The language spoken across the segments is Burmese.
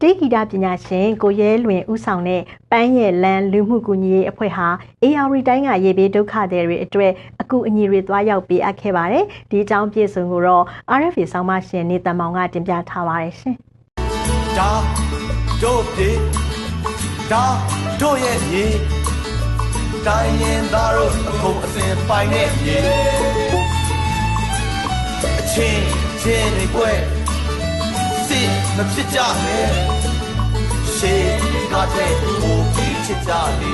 တေးဂီတပညာရှင်ကိုရဲလွင်ဦးဆောင်တဲ့ပန်းရဲ့လမ်းလူမှုကူညီရေးအဖွဲ့ဟာ AR တိုင်းကရေဘေးဒုက္ခသည်တွေအတွက်အကူအညီတွေသွားရောက်ပေးအပ်ခဲ့ပါတယ်။ဒီအကြောင်းပြည့်စုံကိုတော့ RFA ဆောင်းပါရှင်နေတန်မောင်ကတင်ပြထားပါတယ်ရှင်။ဒါတို့ပြေဒါတို့ရဲ့မြေတိုင်းရင်သားတို့အကုန်အစင်ပိုင်တဲ့မြေအချင်းချင်းတွေကွ စစ်မဖြစ်ကြနဲ့ရှေးကတဲ့ကိုကြီးချစ်ကြလေ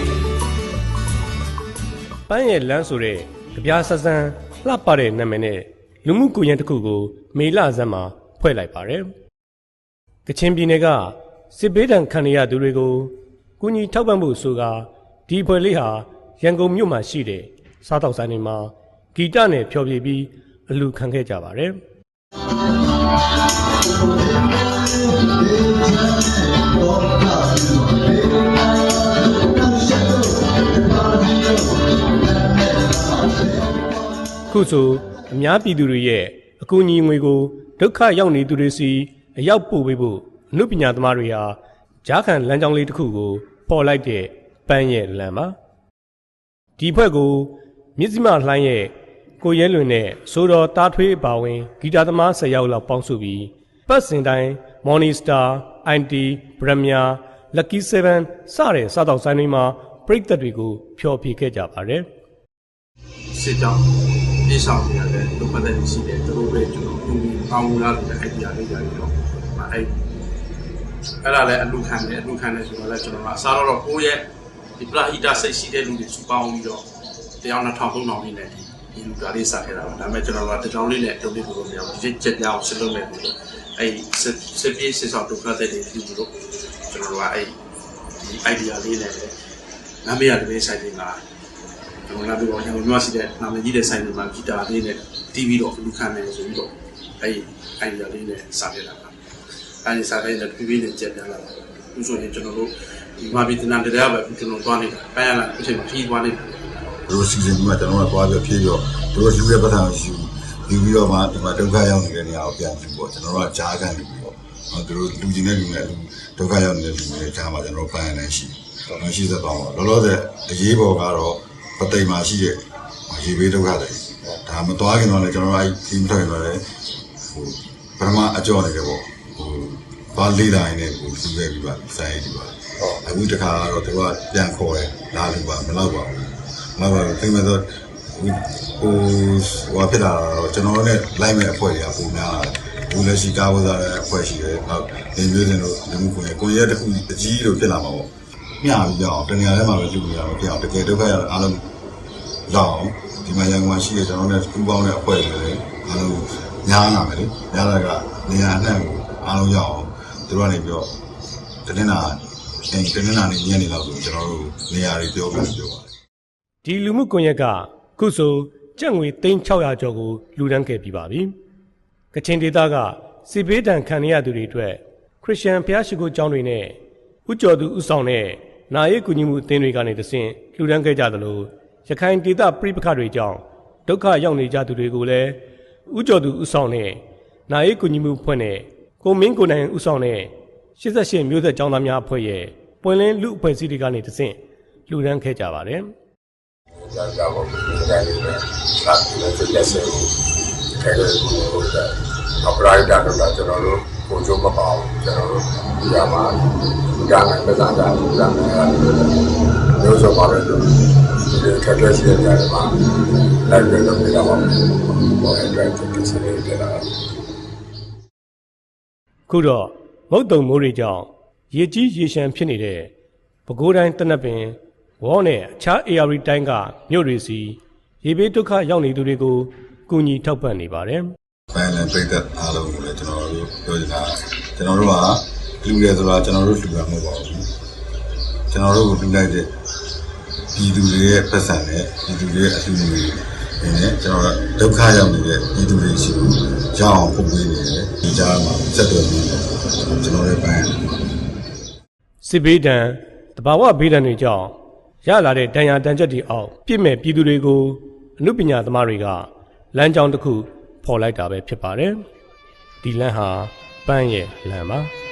ပန်းရဲ့လမ်းဆိုတဲ့ကြပြားဆက်ဆန်းလှပတဲ့နာမည်နဲ့လူမှုကွန်ရက်တစ်ခုကိုမေလဆန်းမှာဖွဲ့လိုက်ပါတယ်။ကချင်ပြည်နယ်ကစစ်ဘေးဒဏ်ခံရသူတွေကိုကူညီထောက်ပံ့ဖို့ဆိုကာဒီဖွဲ့လေးဟာရန်ကုန်မြို့မှာရှိတဲ့စားတောက်ဆိုင်တွေမှာဂီတနဲ့ဖျော်ဖြေပြီးအလူခံခဲ့ကြပါတယ်။ ခုဆိုအများပြည်သူတွေရဲ့အကူအညီငွေကိုဒုက္ခရောက်နေသူတွေစီအရောက်ပို့ပေးဖို့အမှုပညာသမားတွေဟာဂျားခံလမ်းကြောင်းလေးတစ်ခုကိုပေါ်လိုက်တဲ့ပန်းရဲ့လမ်းပါဒီဖွဲ့ကိုမြစ်စီမလှိုင်းရဲ့ကိုရဲလွင်နဲ့ဆိုတော်တားထွေးအပါဝင်ဂီတာသမား10ယောက်လောက်ပေါင်းစုပြီးပတ်စင်တိုင်း Morning Star, IT, Premier, Lucky 7စတဲ့စားတောက်ဆိုင်တွေမှာပြိသက်တွေကိုဖျော်ဖြေခဲ့ကြပါတယ်စစ်ကြောင်းပြေဆောင်နေရတယ်လို့ပတ်သက်နေရှိတယ်သူတို့ပဲကျွန်တော်ပြုပြီးပေါင်းမှုလာတဲ့ idea လေးကြပြီးတော့အဲအဲ့ဒါလည်းအလူခံတယ်အလူခံတယ်ဆိုတော့လည်းကျွန်တော်ကအစားတော့ကိုယ့်ရဲ့ဒီပလာဟီတာစိတ်ရှိတဲ့လူတွေစုပေါင်းပြီးတော့တရား2000 3000လေးနဲ့ဒီလူသားလေးစားခဲ့တာပါဒါပေမဲ့ကျွန်တော်ကတကြောင်လေးနဲ့တုံးလေးပို့လို့မရဘူးဒီချက်ကြောင်စလုံးနဲ့ပို့လို့ အဲစစ်စစ်ပြေးစစ်ဆောင်ဒုက္ခတဲ့တွေပြုလို့ကျွန်တော်ကအဲဒီ idea လေးနဲ့နာမည်ရတယ်ပဲဆိုင်နေမှာကျွန်တော်လာပြီးတော့ကျွန်တော်မျိုးရှိတဲ့နာမည်ကြီးတဲ့ဆိုင်တွေမှာဂီတာလေးနဲ့တီးပြီးတော့လူခံနေဆိုပြီးတော့အဲ့ဒီအိုင်ဒီယာလေးနဲ့စာပြတာပါအဲ့ဒီစာပြတဲ့ပြပြနဲ့ကြက်ပြလာတာသူဆိုရင်ကျွန်တော်တို့ဒီမှာပြည်တနာတရားပဲကျွန်တော်သွားနေတာပန်းရလာအချိန်မှာခီးသွားနေတာတို့စီစဉ်ပြီးမှကျွန်တော်ကသွားပြီးဖြည့်ပြီးတော့တို့လူရဲ့ပတ်သက်ရှိ ယူပြီးတော့မှဒီမှာဒုက္ခရောက်နေတဲ့နေရာကိုပြန်ပြီးပေါ့ကျွန်တော်တို့ကကြားခံနေပြီးတော့တို့လူကြီးနဲ့လူနဲ့ဒုက္ခရောက်နေတဲ့လူတွေကြားမှာကျွန်တော်ပန်းရနေရှိတော့ရှိသက်ပါတော့လောလောဆယ်အရေးပေါ်ကတော့ပသိမ်မှာရှိတဲ့ရေဘေးဒုက္ခတွေဒါမသွားခင်တော့လည်းကျွန်တော်တို့အဲ့ဒီမထွက်ခင်တော့လည်းဟိုပထမအကြောနေတယ်ပေါ့ဟိုဘာလေးတိုင်းနဲ့ဟိုလူပဲပြီးပါဆိုင်ဒီပါအခုတခါကတော့သူကပြန်ခေါ်တယ်လာလူပါမလောက်ပါဘူးနောက်တော့သိမဲ့တော့ ဟိုဟိုဖြစ်လာတော့ကျွန်တော်နဲ့လိုက်မဲ့အဖွဲ့တွေကပုံများလာဘူးလက်ရှိကားဝစားတဲ့အဖွဲ့ရှိတယ်နောက်နေမျိုးစင်တို့လူမှုကွန်ရက်ကွန်ရက်တစ်ခုအကြီးလို့ဖြစ်လာမှာပေါ့မျှပြီးရအောင်တနေရာထဲမှာပဲလူနေရအောင်ဖြစ်အောင်တကယ်ဒုက္ခရအားလုံးလောက်အောင်ဒီမှာရန်ကုန်မှာရှိတဲ့ကျွန်တော်နဲ့ပူးပေါင်းတဲ့အဖွဲ့တွေလည်းအားလုံးညားလာမယ်လေညားလာကနေရာအနှံ့ကိုအားလုံးရောက်အောင်သူတို့ကနေပြီးတော့တနင်္လာအဲတနင်္လာနေ့ညနေလောက်ဆိုကျွန်တော်တို့နေရာတွေပြောပြီးပြောပါတယ်ဒီလူမှုကွန်ရက်ကခုဆို ကြက်ငွေ3600ကျော်ကိုလူဒန်းခဲ့ပြီးပါပြီ။ကချင်ဒေသကစစ်ဘေးဒဏ်ခံရသူတွေအတွက်ခရစ်ယာန်ဘုရားရှိခိုးကျောင်းတွေနဲ့ဥကျော်သူဥဆောင်တဲ့နာရေးကူညီမှုအသင်းတွေကနေတဆင့်လူဒန်းခဲ့ကြသလိုရခိုင်ဒေသပြိပခတွေကြောင့်ဒုက္ခရောက်နေကြသူတွေကိုလည်းဥကျော်သူဥဆောင်တဲ့နာရေးကူညီမှုအဖွဲ့နဲ့ကိုမင်းကိုနိုင်ဥဆောင်တဲ့88မျိုးဆက်ကျောင်းသားများအဖွဲ့ရဲ့ပွင့်လင်းလူအဖွဲ့အစည်းတွေကနေတဆင့်လူဒန်းခဲ့ကြပါတယ်။ ကြာကြာပေါ့ဒီတိုင်းလေးနဲ့စာပြီးတဲ့လက်စဲကိုခဲလို့ပို့တာအပရိုက်တာတော့ကျွန်တော်တို့ကိုကြိုးမပါဘူးကျွန်တော်တို့ဒီရမှာဒီကနေ့ပတ်စံတာဒီကနေ့မျိုးစုံပါပဲလို့ဒီထက်လက်စဲကြတယ်မှာလိုက်ပြီးတော့ပြတော့ပါဘောအဲ့ဒါတိစနေတယ်လားခုတော့မုတ်တုံမိုးတွေကြောင့်ရေကြီးရေရှမ်းဖြစ်နေတဲ့ပဲခူးတိုင်းတနက်ပင် ဝေါနဲ့အခြား AR တိုင်းကမြို့တွေစီရေဘေးဒုက္ခရောက်နေသူတွေကိုကူညီထောက်ပံ့နေပါတယ်။ဖိုင်လန်ပိတ်သက်အားလုံးကိုလည်းကျွန်တော်တို့ပြောချင်တာကျွန်တော်တို့ကလူရဲဆိုတာကျွန်တော်တို့လူရမဟုတ်ပါဘူး။ကျွန်တော်တို့ကိုလူလိုက်တဲ့ပြည်သူတွေရဲ့ပတ်စံနဲ့ပြည်သူတွေရဲ့အလှူငွေတွေနဲ့ကျွန်တော်တို့ဒုက္ခရောက်နေတဲ့ပြည်သူတွေရှိဘူး။ကြောက်အောင်ပုံပေးနေတယ်။ဒီကြားမှာစက်တော်ပြီးကျွန်တော်တို့ပိုင်း။စစ်ဘေးဒဏ်တဘာဝဘေးဒဏ်တွေကြောင့် ရလာတဲ့တန်ရာတန်ချက်တွေအောက်ပြစ်မဲ့ပြည်သူတွေကိုအမှုပညာသမားတွေကလမ်းကြောင်းတစ်ခုဖော်လိုက်တာပဲဖြစ်ပါတယ်။ဒီလမ်းဟာပန်းရဲ့လမ်းပါ။ဟုတ်တယ်